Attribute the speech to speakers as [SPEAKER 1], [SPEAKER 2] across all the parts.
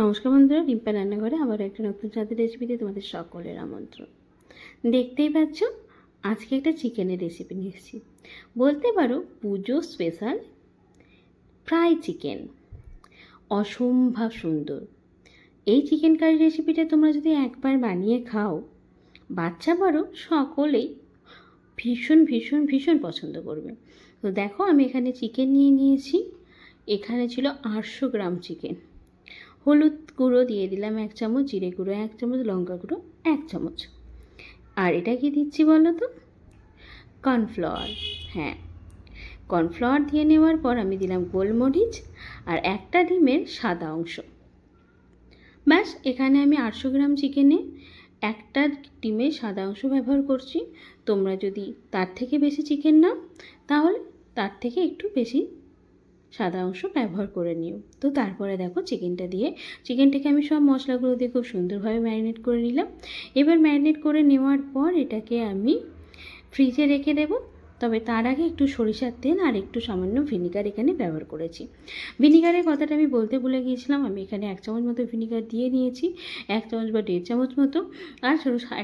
[SPEAKER 1] নমস্কার বন্ধুরা, রিম্পা রান্নাঘরে আবার একটা নতুন স্বাদের রেসিপিতে তোমাদের সকলের আমন্ত্রণ। দেখতেই পাচ্ছ, আজকে একটা চিকেনের রেসিপি নিয়ে এসেছি। বলতে পারো, পুজো স্পেশাল ফ্রাই চিকেন অসম্ভব সুন্দর। এই চিকেন কারি রেসিপিটা তোমরা যদি একবার বানিয়ে খাও, বাচ্চা বড় সকলেই ভীষণ ভীষণ ভীষণ পছন্দ করবে। তো দেখো, আমি এখানে চিকেন নিয়ে নিয়েছি। এখানে ছিল আটশো গ্রাম চিকেন হলুদ গুঁড়ো দিয়ে দিলাম এক চামচ, জিরে গুঁড়ো এক চামচ, লঙ্কা গুঁড়ো এক চামচ। আর এটা কি দিচ্ছি বলো তো? কর্নফ্লাওয়ার। হ্যাঁ কর্নফ্লাওয়ার দিয়ে নেওয়ার পর আমি দিলাম গোলমরিচ আর একটা ডিমের সাদা অংশ। ব্যাস, এখানে আমি আটশো গ্রাম চিকেনে একটা ডিমের সাদা অংশ ব্যবহার করছি। তোমরা যদি তার থেকে বেশি চিকেন নাও, তাহলে তার থেকে একটু বেশি সাদা অংশ ব্যবহার করে নিও। তো তারপরে দেখো চিকেনটা দিয়ে চিকেনটাকে আমি সব মশলাগুলো দিয়ে খুব সুন্দরভাবে ম্যারিনেট করে নিলাম। এবার ম্যারিনেট করে নেওয়ার পর এটাকে আমি ফ্রিজে রেখে দেবো। তবে তার আগে একটু সরিষার তেল আর একটু সামান্য ভিনিগার এখানে ব্যবহার করেছি। ভিনিগারের কথাটা আমি বলতে ভুলে গিয়েছিলাম, আমি এখানে এক চামচ মতো ভিনিগার দিয়ে নিয়েছি, এক চামচ বা দেড় চামচ মতো। আর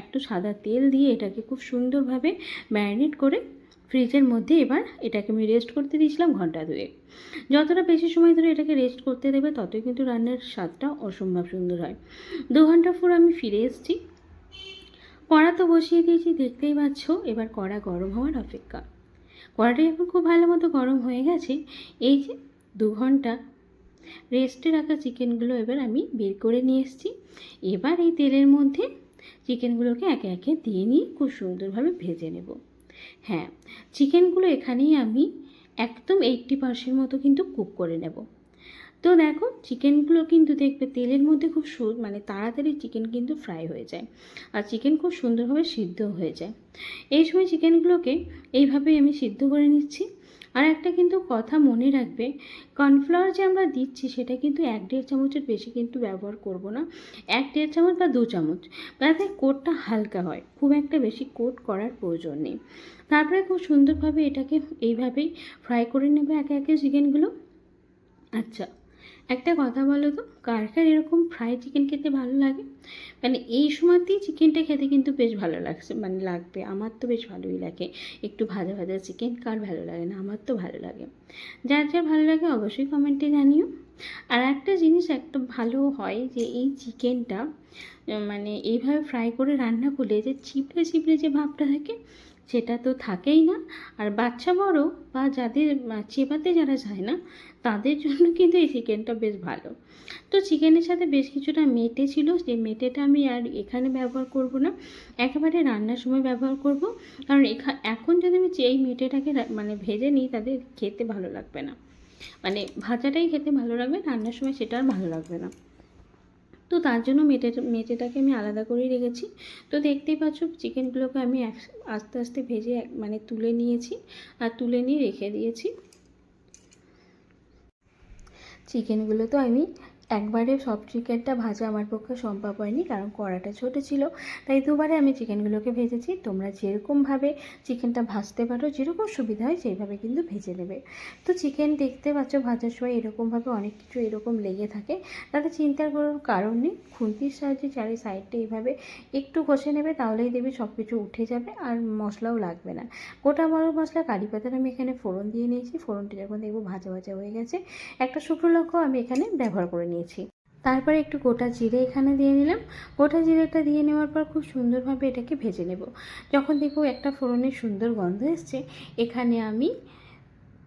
[SPEAKER 1] একটু সাদা তেল দিয়ে এটাকে খুব সুন্দরভাবে ম্যারিনেট করে ফ্রিজের মধ্যে এবার এটাকে আমি রেস্ট করতে দিয়েছিলাম ঘণ্টা দুয়েক। যতটা বেশি সময় ধরে এটাকে রেস্ট করতে দেবে, ততই কিন্তু রান্নার স্বাদটা অসম্ভব সুন্দর হয়। দু ঘণ্টা পর আমি ফিরে এসেছি। কড়া তো বসিয়ে দিয়েছি, দেখতেই পাচ্ছ এবার কড়া গরম হওয়ার অপেক্ষা। কড়াটা যখন খুব ভালো মতো গরম হয়ে গেছে, এই যে দু ঘণ্টা রেস্টে রাখা চিকেনগুলো এবার আমি বের করে নিয়ে এসেছি। এবার এই তেলের মধ্যে চিকেনগুলোকে একে একে দিয়ে নিয়ে খুব সুন্দরভাবে ভেজে নেব। হ্যাঁ চিকেনগুলো এখানেই আমি একদম এইট্টি পার্সেন্ট মতো কিন্তু কুক করে নেব। তো দেখো, চিকেনগুলো কিন্তু দেখবে তেলের মধ্যে খুব সু মানে তাড়াতাড়ি চিকেন কিন্তু ফ্রাই হয়ে যায় আর চিকেন খুব সুন্দরভাবে সিদ্ধ হয়ে যায়। এই সময় চিকেনগুলোকে এইভাবেই আমি সিদ্ধ করে নিচ্ছি। আর একটা কিন্তু কথা মনে রাখবে, কর্নফ্লাওয়ার যে আমরা দিচ্ছি সেটা কিন্তু এক দেড় চামচের বেশি কিন্তু ব্যবহার করব না। এক দেড় চামচ বা দু চামচ। যাতে কোটটা হালকা হয়, খুব একটা বেশি কোট করার প্রয়োজন নেই। তারপরে খুব সুন্দরভাবে এটাকে এইভাবেই ফ্রাই করে নেবে একে একে চিকেনগুলো। আচ্ছা একটা কথা বলো তো, কার কার এরকম ফ্রাই চিকেন খেতে ভালো লাগে? মানে এই সময়তেই চিকেনটা খেতে কিন্তু বেশ ভালো লাগছে মানে লাগবে, আমার তো বেশ ভালোই লাগে। একটু ভাজা ভাজা চিকেন কার ভালো লাগে না? আমার তো ভালো লাগে। যার যার ভালো লাগে অবশ্যই কমেন্টে জানিও। আর একটা জিনিস একটা ভালো হয় যে এই চিকেনটা মানে এইভাবে ফ্রাই করে রান্না করলে যে চিপড়ে চিপড়ে যে ভাবটা থাকে সেটা তো থাকেই না। আর বাচ্চা বড় বা যাদের চেপাতে যারা যায় না, তাদের জন্য কিন্তু এই চিকেনটা বেশ ভালো। তো চিকেনের সাথে বেশ কিছুটা মেটে ছিল। যে মেটেটা আমি আর এখানে ব্যবহার করব না। একেবারে রান্নার সময় ব্যবহার করব। কারণ এখা, এখন যদি আমি এই মেটেটাকে মানে ভেজে নিই, তাদের খেতে ভালো লাগবে না। মানে ভাজাটাই খেতে ভালো লাগবে, রান্নার সময় সেটা আর ভালো লাগবে না। তো তার জন্য মেটে মেটেটাকে আমি আলাদা করেই রেখেছি। তো দেখতেই পাচ্ছ চিকেনগুলোকে আমি আস্তে আস্তে ভেজে মানে তুলে নিয়েছি আর তুলে নিয়ে রেখে দিয়েছি। চিকেনগুলো তো আমি একবারে সব চিকেনটা ভাজা আমার পক্ষে সম্ভব হয়নি, কারণ কড়াটা ছোটো ছিল। তাই দুবারে আমি চিকেনগুলোকে ভেজেছি। তোমরা যেরকমভাবে চিকেনটা ভাজতে পারো, যেরকম সুবিধা হয় সেইভাবে কিন্তু ভেজে নেবে। তো চিকেন দেখতে পাচ্ছ ভাজার সময় এরকমভাবে অনেক কিছু এরকম লেগে থাকে। তাতে চিন্তার কোনো কারণ নেই। খুন্তির সাহায্যে চারি সাইডটা এইভাবে একটু কষে নেবে, তাহলেই দেবে সব কিছু উঠে যাবে আর মশলাও লাগবে না। গোটা বড় মশলা কারি পাতার আমি এখানে ফোড়ন দিয়ে নিয়েছি। ফোড়নটি যখন দেখব ভাজা ভাজা হয়ে গেছে। একটা শুকনো লঙ্কাও আমি এখানে ব্যবহার করে নিয়েছি। নিয়েছি। তারপরে একটু গোটা জিরে এখানে দিয়ে নিলাম। গোটা জিরেটা দিয়ে নেওয়ার পর খুব সুন্দরভাবে এটাকে ভেজে নেব। যখন দেখব একটা ফোড়নের সুন্দর গন্ধ এসছে, এখানে আমি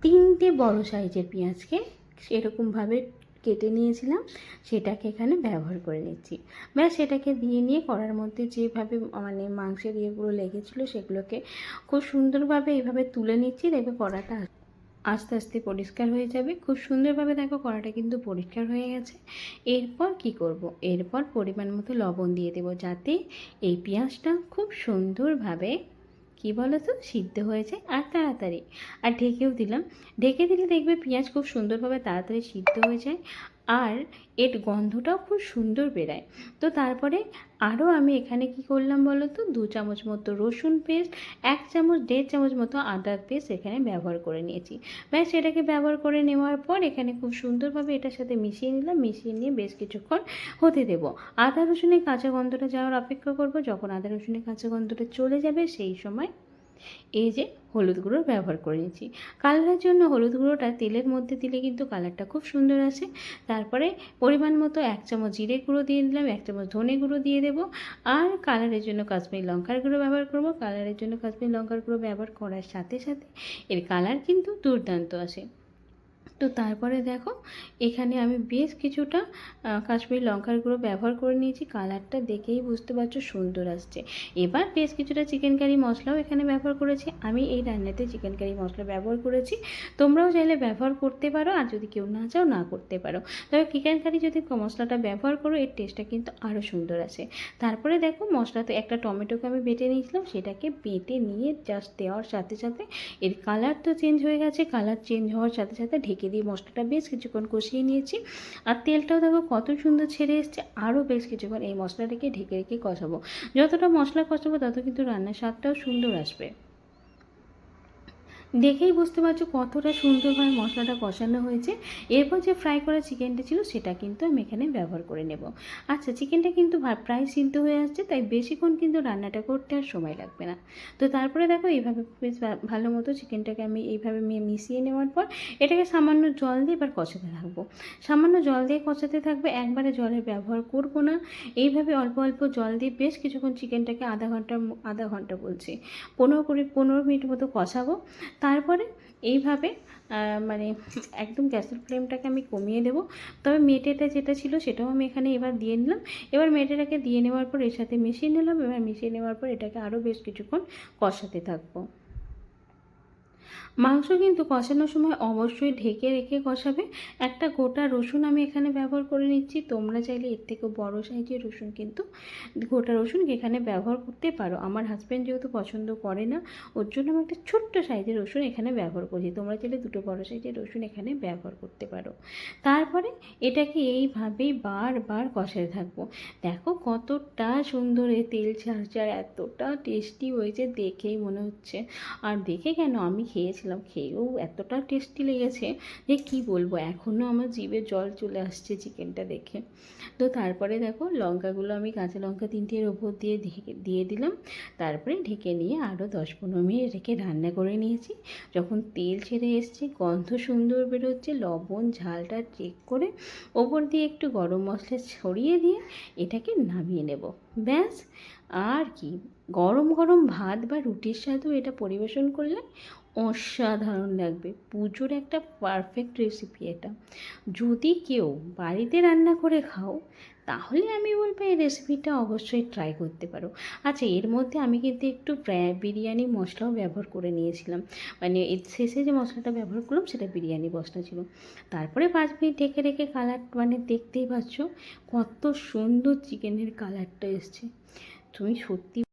[SPEAKER 1] তিনটে বড় সাইজের পেঁয়াজকে সেরকমভাবে কেটে নিয়েছিলাম। সেটাকে এখানে ব্যবহার করে নিচ্ছি। ব্যাস সেটাকে দিয়ে নিয়ে কড়ার মধ্যে যেভাবে মানে মাংসের ইয়েগুলো লেগেছিলো সেগুলোকে খুব সুন্দরভাবে এইভাবে তুলে নিচ্ছি। দেখবে কড়াটা আস্তে আস্তে পরিষ্কার হয়ে যাবে। খুব সুন্দরভাবে দেখো কড়াটা কিন্তু পরিষ্কার হয়ে গেছে। এরপর কি করব? এরপর পরিমাণ মতো লবণ দিয়ে দেবো যাতে এই পেঁয়াজটা খুব সুন্দরভাবে, কি বলো তো সিদ্ধ হয়ে যায় আর তাড়াতাড়ি। আর ঢেকেও দিলাম। ঢেকে দিলে দেখবে পেঁয়াজ খুব সুন্দরভাবে তাড়াতাড়ি সিদ্ধ হয়ে যায়। আর এর গন্ধটাও খুব সুন্দর বেরায়। তো তারপরে আরও আমি এখানে কি করলাম বলো তো? দু চামচ মতো রসুন পেস্ট এক চামচ, দেড় চামচ মতো আদার পেস্ট এখানে ব্যবহার করে নিয়েছি। ব্যাস, এটাকে ব্যবহার করে নেওয়ার পর এখানে খুব সুন্দরভাবে এটার সাথে মিশিয়ে নিলাম। মিশিয়ে নিয়ে বেশ কিছুক্ষণ হতে দেবো। আদা রসুনের কাঁচা গন্ধটা যাওয়ার অপেক্ষা করব। যখন আদা রসুনের কাঁচা গন্ধটা চলে যাবে সেই সময় এই যে হলুদ গুঁড়ো ব্যবহার করে নিয়েছি। কালারের জন্য হলুদ গুঁড়োটা তেলের মধ্যে দিলে কিন্তু কালারটা খুব সুন্দর আসে। তারপরে পরিমাণ মতো এক চামচ জিরে গুঁড়ো দিয়ে দিলাম, এক চামচ ধনে গুঁড়ো দিয়ে দেবো। আর কালারের জন্য কাশ্মীর লঙ্কার গুঁড়ো ব্যবহার করব। কালারের জন্য কাশ্মীর লঙ্কার গুঁড়ো ব্যবহার করার সাথে সাথে এর কালার কিন্তু দুর্দান্ত আসে। তো তারপরে দেখো, এখানে আমি বেশ কিছুটা কাশ্মীর লঙ্কার গুঁড়ো ব্যবহার করে নিয়েছি। কালারটা দেখেই বুঝতে পারছ সুন্দর আসছে। এবার বেশ কিছুটা চিকেন কারি মশলাও এখানে ব্যবহার করেছি। আমি এই রান্নাতে চিকেন কারি মশলা ব্যবহার করেছি। তোমরাও চাইলে ব্যবহার করতে পারো, আর যদি কেউ না চাও, না করতে পারো। তবে চিকেন কারি যদি মশলাটা ব্যবহার করো, এর টেস্টটা কিন্তু আরও সুন্দর আসে। তারপরে দেখো, মশলাতে একটা টমেটোকে আমি বেটে নিয়েছিলাম। সেটাকে বেটে নিয়ে জাস্ট দেওয়ার সাথে সাথে এর কালার তো চেঞ্জ হয়ে গেছে। কালার চেঞ্জ হওয়ার সাথে সাথে ঢেকে দিয়ে মশলাটা বেশ কিছুক্ষণ কষিয়ে নিয়েছি। আর তেলটাও দেখো কত সুন্দর ছেড়ে এসছে। আরও বেশ কিছুক্ষণ এই মশলাটাকে ঢেকে রেখে কষাবো। যতটা মশলা কষাবো তত কিন্তু রান্নার স্বাদটাও সুন্দর আসবে। দেখেই বুঝতে পারছ কতটা সুন্দরভাবে মশলাটা কষানো হয়েছে। এরপর যে ফ্রাই করা চিকেনটা ছিল সেটা কিন্তু আমি এখানে ব্যবহার করে নেব। আচ্ছা চিকেনটা কিন্তু প্রায় সিদ্ধ হয়ে আসছে, তাই বেশিক্ষণ কিন্তু রান্নাটা করতে আর সময় লাগবে না। তো তারপরে দেখো, এইভাবে বেশ ভালো মতো চিকেনটাকে আমি এইভাবে মিশিয়ে নেওয়ার পর এটাকে সামান্য জল দিয়ে এবার কষাতে থাকব। সামান্য জল দিয়ে কষাতে থাকবে, একবারে জলের ব্যবহার করব না। এইভাবে অল্প অল্প জল দিয়ে বেশ কিছুক্ষণ চিকেনটাকে আধা ঘণ্টার আধা ঘণ্টা বলছি, পনেরো কুড়ি পনেরো মিনিট মতো কষাবো। তারপরে এইভাবে মানে একদম গ্যাসের ফ্লেমটাকে আমি কমিয়ে দেবো। তবে মেটেটা যেটা ছিল সেটাও আমি এখানে এবার দিয়ে নিলাম। এবার মেটেটাকে দিয়ে নেওয়ার পর এর সাথে মিশিয়ে নিলাম। এবার মিশিয়ে নেওয়ার পর এটাকে আরও বেশ কিছুক্ষণ কষাতে থাকব। মাংস কিন্তু কষানোর সময় অবশ্যই ঢেকে রেখে কষাবে। একটা গোটা রসুন আমি এখানে ব্যবহার করে নিচ্ছি। তোমরা চাইলে এর থেকেও বড় সাইজের রসুন কিন্তু গোটা রসুন এখানে ব্যবহার করতে পারো। আমার হাজব্যান্ড যেহেতু পছন্দ করে না, ওর জন্য আমি একটা ছোট্ট সাইজের রসুন এখানে ব্যবহার করছি। তোমরা চাইলে দুটো বড় সাইজের রসুন এখানে ব্যবহার করতে পারো। তারপরে এটাকে এইভাবেই বারবার কষাতে থাকব। দেখো কতটা সুন্দর এ তেল ছাড়ছাড় এতটা টেস্টি হয়েছে দেখেই মনে হচ্ছে। আর দেখে কেন? আমি খেয়েছিলাম খেয়েও এতটা টেস্টি লেগেছে যে কি বলব এখনও আমার জিভে জল চলে আসছে চিকেনটা দেখে। তো তারপরে দেখো লঙ্কাগুলো আমি কাঁচা লঙ্কা তিনটের ওপর দিয়ে ঢেকে, দিয়ে দিলাম। তারপরে ঢেকে নিয়ে আরও দশ পনেরো মিনিট রেখে রান্না করে নিয়েছি। যখন তেল ছেড়ে এসছে, গন্ধ সুন্দর বেরোচ্ছে, লবণ, ঝালটা চেক করে ওপর দিয়ে একটু গরম মশলা ছড়িয়ে দিয়ে এটাকে নামিয়ে নেব। ব্যাস, আর কি, গরম গরম ভাত বা রুটির সাথেও এটা পরিবেশন করলে অসাধারণ লাগবে। পুজোর একটা পারফেক্ট রেসিপি এটা। যদি কেউ বাড়িতে রান্না করে খাও, তাহলে আমি বলব এই রেসিপিটা অবশ্যই ট্রাই করতে পারো। আচ্ছা এর মধ্যে আমি কিন্তু একটু ব্রা- বিরিয়ানি মশলাও ব্যবহার করে নিয়েছিলাম। মানে এর শেষে যে মশলাটা ব্যবহার করলাম, সেটা বিরিয়ানি মশলা ছিল। তারপরে পাঁচ মিনিট ঢেকে রেখে কালার মানে দেখতেই পাচ্ছ কত সুন্দর চিকেনের কালারটা এসছে। তুমি সত্যি